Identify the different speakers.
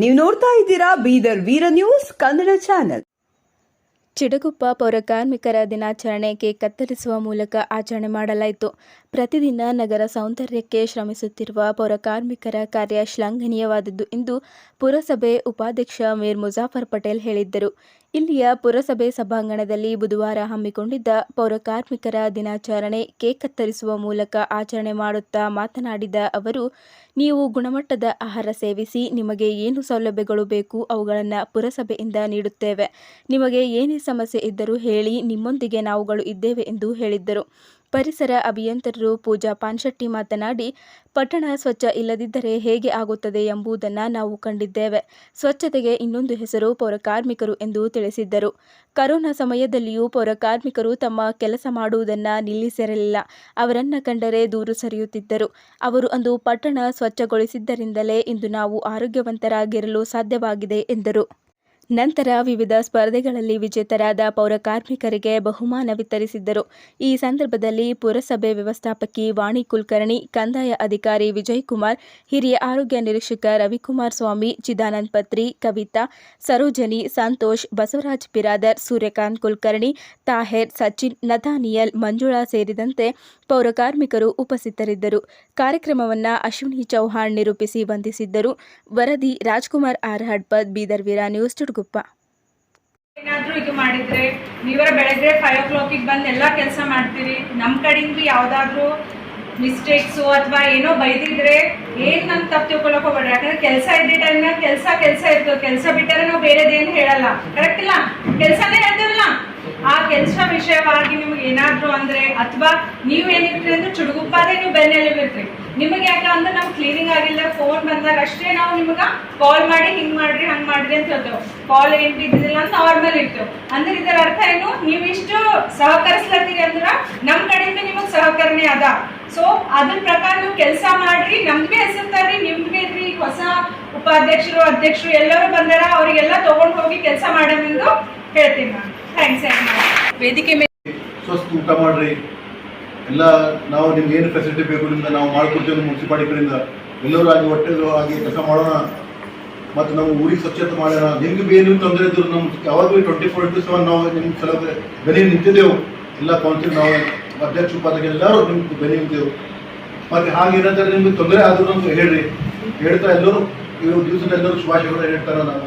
Speaker 1: ನೀವು ನೋಡ್ತಾ ಇದ್ದೀರಾ ಬೀದರ್ ವೀರ ನ್ಯೂಸ್ ಕನ್ನಡ ಚಾನೆಲ್.
Speaker 2: ಚಿಡಗುಪ್ಪ ಪೌರ ಕಾರ್ಮಿಕರ ದಿನಾಚರಣೆಗೆ ಕತ್ತರಿಸುವ ಮೂಲಕ ಆಚರಣೆ ಮಾಡಲಾಯಿತು. ಪ್ರತಿದಿನ ನಗರ ಸೌಂದರ್ಯಕ್ಕೆ ಶ್ರಮಿಸುತ್ತಿರುವ ಪೌರಕಾರ್ಮಿಕರ ಕಾರ್ಯ ಶ್ಲಾಘನೀಯವಾದದ್ದು ಎಂದು ಪುರಸಭೆ ಉಪಾಧ್ಯಕ್ಷ ಮೀರ್ ಮುಜಾಫರ್ ಪಟೇಲ್ ಹೇಳಿದ್ದರು. ಇಲ್ಲಿಯ ಪುರಸಭೆ ಸಭಾಂಗಣದಲ್ಲಿ ಬುಧವಾರ ಹಮ್ಮಿಕೊಂಡಿದ್ದ ಪೌರಕಾರ್ಮಿಕರ ದಿನಾಚರಣೆ ಕೇಕ್ ಕತ್ತರಿಸುವ ಮೂಲಕ ಆಚರಣೆ ಮಾಡುತ್ತಾ ಮಾತನಾಡಿದ ಅವರು, ನೀವು ಗುಣಮಟ್ಟದ ಆಹಾರ ಸೇವಿಸಿ ನಿಮಗೆ ಏನು ಸೌಲಭ್ಯಗಳು ಬೇಕು ಅವುಗಳನ್ನು ಪುರಸಭೆಯಿಂದ ನೀಡುತ್ತೇವೆ. ನಿಮಗೆ ಏನೇ ಸಮಸ್ಯೆ ಇದ್ದರೂ ಹೇಳಿ ನಿಮ್ಮೊಂದಿಗೆ ನಾವುಗಳು ಇದ್ದೇವೆ ಎಂದು ಹೇಳಿದ್ದರು. ಪರಿಸರ ಅಭಿಯಂತರರು ಪೂಜಾ ಪಾನ್ಶೆಟ್ಟಿ ಮಾತನಾಡಿ, ಪಟ್ಟಣ ಸ್ವಚ್ಛ ಇಲ್ಲದಿದ್ದರೆ ಹೇಗೆ ಆಗುತ್ತದೆ ಎಂಬುದನ್ನು ನಾವು ಕಂಡಿದ್ದೇವೆ. ಸ್ವಚ್ಛತೆಗೆ ಇನ್ನೊಂದು ಹೆಸರು ಪೌರಕಾರ್ಮಿಕರು ಎಂದು ತಿಳಿಸಿದ್ದರು. ಕರೋನಾ ಸಮಯದಲ್ಲಿಯೂ ಪೌರಕಾರ್ಮಿಕರು ತಮ್ಮ ಕೆಲಸ ಮಾಡುವುದನ್ನು ನಿಲ್ಲಿಸಿರಲಿಲ್ಲ. ಅವರನ್ನು ಕಂಡರೆ ದೂರು ಸರಿಯುತ್ತಿದ್ದರು. ಅವರು ಅಂದು ಪಟ್ಟಣ ಸ್ವಚ್ಛಗೊಳಿಸಿದ್ದರಿಂದಲೇ ಇಂದು ನಾವು ಆರೋಗ್ಯವಂತರಾಗಿರಲು ಸಾಧ್ಯವಾಗಿದೆ ಎಂದರು. ನಂತರ ವಿವಿಧ ಸ್ಪರ್ಧೆಗಳಲ್ಲಿ ವಿಜೇತರಾದ ಪೌರ ಕಾರ್ಮಿಕರಿಗೆ ಬಹುಮಾನ ವಿತರಿಸಿದ್ದರು. ಈ ಸಂದರ್ಭದಲ್ಲಿ ಪುರಸಭೆ ವ್ಯವಸ್ಥಾಪಕಿ ವಾಣಿ ಕುಲಕರ್ಣಿ, ಕಂದಾಯ ಅಧಿಕಾರಿ ವಿಜಯ್ ಕುಮಾರ್ ಹಿರಿಯ ಆರೋಗ್ಯ ನಿರೀಕ್ಷಕ ರವಿಕುಮಾರ್ ಸ್ವಾಮಿ, ಚಿದಾನಂದ್ ಪತ್ರಿ, ಕವಿತಾ, ಸರೋಜನಿ, ಸಂತೋಷ್, ಬಸವರಾಜ್ ಬಿರಾದರ್ ಸೂರ್ಯಕಾಂತ್ ಕುಲಕರ್ಣಿ, ತಾಹೇರ್, ಸಚಿನ್, ನಥಾನಿಯಲ್, ಮಂಜುಳಾ ಸೇರಿದಂತೆ ಪೌರ ಕಾರ್ಮಿಕರು ಉಪಸ್ಥಿತರಿದ್ದರು. ಕಾರ್ಯಕ್ರಮವನ್ನು ಅಶ್ವಿನಿ ಚೌಹಾಣ್ ನಿರೂಪಿಸಿ ವಂದಿಸಿದ್ದರು. ವರದಿ ರಾಜ್ಕುಮಾರ್ ಬೀದರ್ ವೀರ ಚುಟುಗುಪ್ಪ
Speaker 3: ಏನಾದ್ರೂ ಇದು ಮಾಡಿದ್ರೆ ನೀವರ ಬೆಳಗ್ಗೆ ಫೈವ್ ಓ ಕ್ಲಾಕಿಗೆ ಬಂದು ಎಲ್ಲ ಕೆಲಸ ಮಾಡ್ತೀರಿ. ನಮ್ಮ ಕಡೆಯಿಂದ ಯಾವ್ದಾದ್ರು ಮಿಸ್ಟೇಕ್ಸು ಅಥವಾ ಏನೋ ಬೈದಿದ್ರೆ ಏನ್ ನನ್ ತಪ್ಪು ತಿಳ್ಕೊಳಕ್ ಹೋಗ್ಬೇಡ. ಯಾಕಂದ್ರೆ ಕೆಲಸ ಇದ್ದ ಟೈಮ್ನಾಗ ಕೆಲಸ ಕೆಲಸ ಇರ್ತದೆ. ಕೆಲಸ ಬಿಟ್ಟರೆ ನಾವು ಬೇರೆದೇನು ಹೇಳಲ್ಲ. ಕರೆಕ್ಟ್ ಇಲ್ಲ? ಕೆಲಸನೇ ಹೇಳ್ತೀವಲ್ಲ ಆ ಕೆಲಸ ವಿಷಯವಾಗಿ ನಿಮ್ಗೆ ಏನಾದ್ರು ಅಂದ್ರೆ ಅಥವಾ ನೀವ್ ಏನಿರ್ತೀರಿ ಅಂದ್ರೆ ಚುಡುಗುಪ್ಪಾದೆ ನೀವು ಬೆನ್ನೆಲಿರ್ತೀರಿ ನಿಮಗೆ ಯಾಕೆ ಅಂದ್ರೆ ನಾವು ಕ್ಲೀನಿಂಗ್ ಆಗಿಲ್ಲ ಫೋನ್ ಬಂದಾಗ ಅಷ್ಟೇ ನಾವು ನಿಮಗ ಕಾಲ್ ಮಾಡಿ ಹಿಂಗ್ ಮಾಡ್ರಿ, ಹಂಗ್ ಮಾಡ್ರಿ ಅಂತ ಹೇಳ್ತೇವೆ. ಕಾಲ್ ಏನ್ ಅಂತ ನಾರ್ಮಲ್ ಇರ್ತೇವೆ. ಅಂದ್ರೆ ಇದರ ಅರ್ಥ ಏನು? ನೀವಿಷ್ಟು ಸಹಕರಿಸ್ಲತ್ತೀರಿ ಅಂದ್ರ ನಮ್ ಕಡೆಯಿಂದ ನಿಮಗ್ ಸಹಕರಣೆ ಅದ. ಸೊ ಅದ್ರ ಪ್ರಕಾರ ನೀವು ಕೆಲಸ ಮಾಡ್ರಿ ನಮ್ದು ಬಿ ಹೆಸರು ತರ್ರಿ ನಿಮ್ದು ಬಿ ಇದ್ರಿ, ಹೊಸ ಉಪಾಧ್ಯಕ್ಷರು, ಅಧ್ಯಕ್ಷರು ಎಲ್ಲರೂ ಬಂದಾರ, ಅವರಿಗೆಲ್ಲ ತಗೊಂಡ್ ಹೋಗಿ ಕೆಲಸ ಮಾಡೋದೆಂದು ಹೇಳ್ತೀನಿ ನಾನು. ವೇದಿಕೆ ಮೇಲೆ
Speaker 4: ಊಟ ಮಾಡ್ರಿ. ಎಲ್ಲ ನಾವು ನಿಮ್ಗೆ ಏನು ಫೆಸಿಲಿಟಿ ಬೇಕು ನಿಮ್ಗೆ ನಾವು ಮಾಡ್ಕೊಡ್ತೀವಿ ಮುನ್ಸಿಪಾಲಿಟಿ ಕಡೆಯಿಂದ. ಎಲ್ಲರೂ ಆಗಿ ಆಗಿ ಕೆಲಸ ಮಾಡೋಣ. ಮತ್ತು ನಾವು ಊರಿಗೆ ಸ್ವಚ್ಛತೆ ಮಾಡೋಣ. ನಿಮ್ಗೆ ಏನು ತೊಂದರೆ ಇದ್ರು ನಮ್ಮ ಯಾವಾಗಲೂ ಟ್ವೆಂಟಿ ಫೋರ್ ಇಂಟು ಸೆವೆನ್ ನಾವು ನಿಮ್ಮ ಸಲ ಬೆಲೆ ನಿಂತಿದ್ದೆವು ಎಲ್ಲ ಕೌನ್ಸಿಲ್ ನಾವು ಅಧ್ಯಕ್ಷ, ಉಪಾಧ್ಯಕ್ಷ ಎಲ್ಲರೂ ನಿಮ್ಗೆ ಬೆಲೆ ನಿಂತೇವು ಮತ್ತು ಹಾಗೇನಾದ್ರೆ ನಿಮ್ಗೆ ತೊಂದರೆ ಆದ್ರೂ ಹೇಳ್ರಿ. ಹೇಳ್ತಾ ಎಲ್ಲರೂ ಈ ದಿವಸದ ಎಲ್ಲರೂ ಶುಭಾಶಯಗಳು ಹೇಳ್ತಾರೆ ನಾವು.